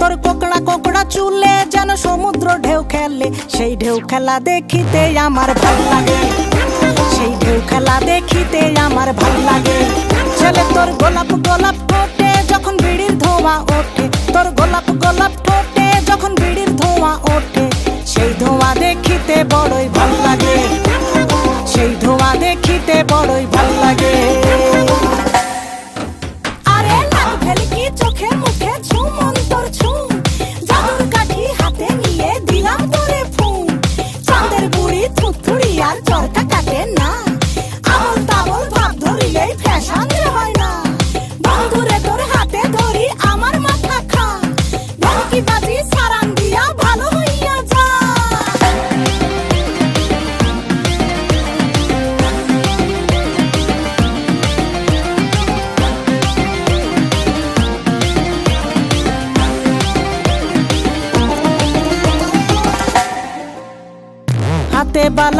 তোর কোকড়া কোকড়া চুলে যেন সমুদ্র ঢেউ খেলে, সেই ঢেউ খেলা দেখিতে আমার ভালো লাগে। সেই ঢেউ খেলা দেখিতে আমার ভালো লাগে। ছেলে, তোর গোলাপ গোলাপ ঠোঁটে যখন বিড়ির ধোঁয়া ওঠে, তোর গোলাপ গোলাপ ঠোঁটে দিলাম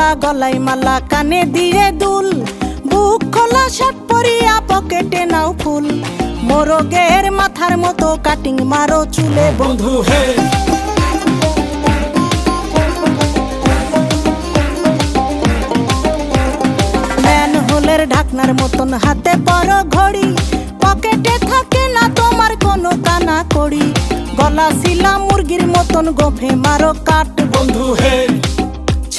বালা গলায় মালা কানে দিয়ে দুল। বুক খোলা, শার্ট পরিয়া, পকেটে নাও ফুল। মোরগের মাথার মতো কাটিং মারো চুলে, বন্ধু, হে। ঢাকনার মতন হাতে বড় ঘড়ি। পকেটে থাকে না তোমার কোনো কানা কড়ি। গলা শিলা মুরগির মতন গোফে মারো কাট বন্ধু, হে।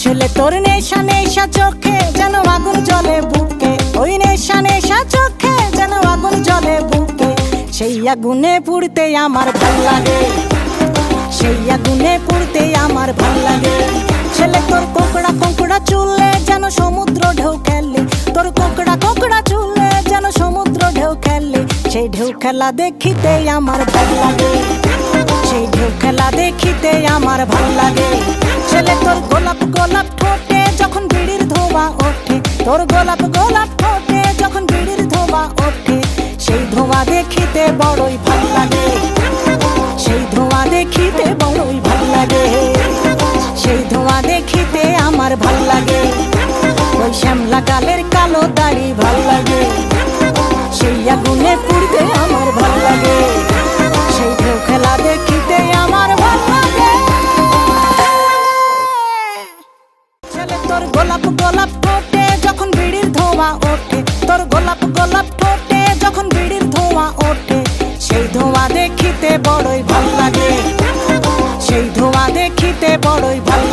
ছেলে, তোর নেশা নেশা চোখে যেন আগুন জ্বলে বুকে। ওই নেশা নেশা চোখে যেন আগুন জ্বলে বুকে। সেই আগুনে পুড়তে আমার ভালো লাগে। সেই আগুনে পুড়তে আমার ভালো লাগে। ছেলে, তোর কোকড়া কোকড়া চুলে যেন সমুদ্র ঢেউ খেললে তোর কোকড়া কোকড়া চুলে যেন সমুদ্র ঢেউ খেললে সেই ঢেউ খেলা দেখিতে আমার ভালো লাগে। সেই ঢেউ খেলা দেখিতে আমার ভালো লাগে। ছেলে, তোর গোলাপ ঠোঁটে যখন বিড়ির ধোয়া ওঠে। তোর গোলাপ গোলাপ ঠোঁটে যখন বিড়ির ধোয়া ওঠে। সেই ধোঁয়া দেখিতে বড়ই ভালো লাগে। সেই ধোঁয়া দেখিতে বড়ই ভালো লাগে। সেই ধোঁয়া দেখিতে আমার ভালো লাগে। ওই শ্যামলা গালের কালো দাড়ি ভালো লাগে। ধোঁয়া ওঠে। তোর গোলাপ গোলাপ ঠোঁটে যখন বিড়ির ধোঁয়া ওঠে। সেই ধোঁয়া দেখিতে বড়ই ভালো লাগে। সেই ধোঁয়া দেখিতে বড়ই ভালো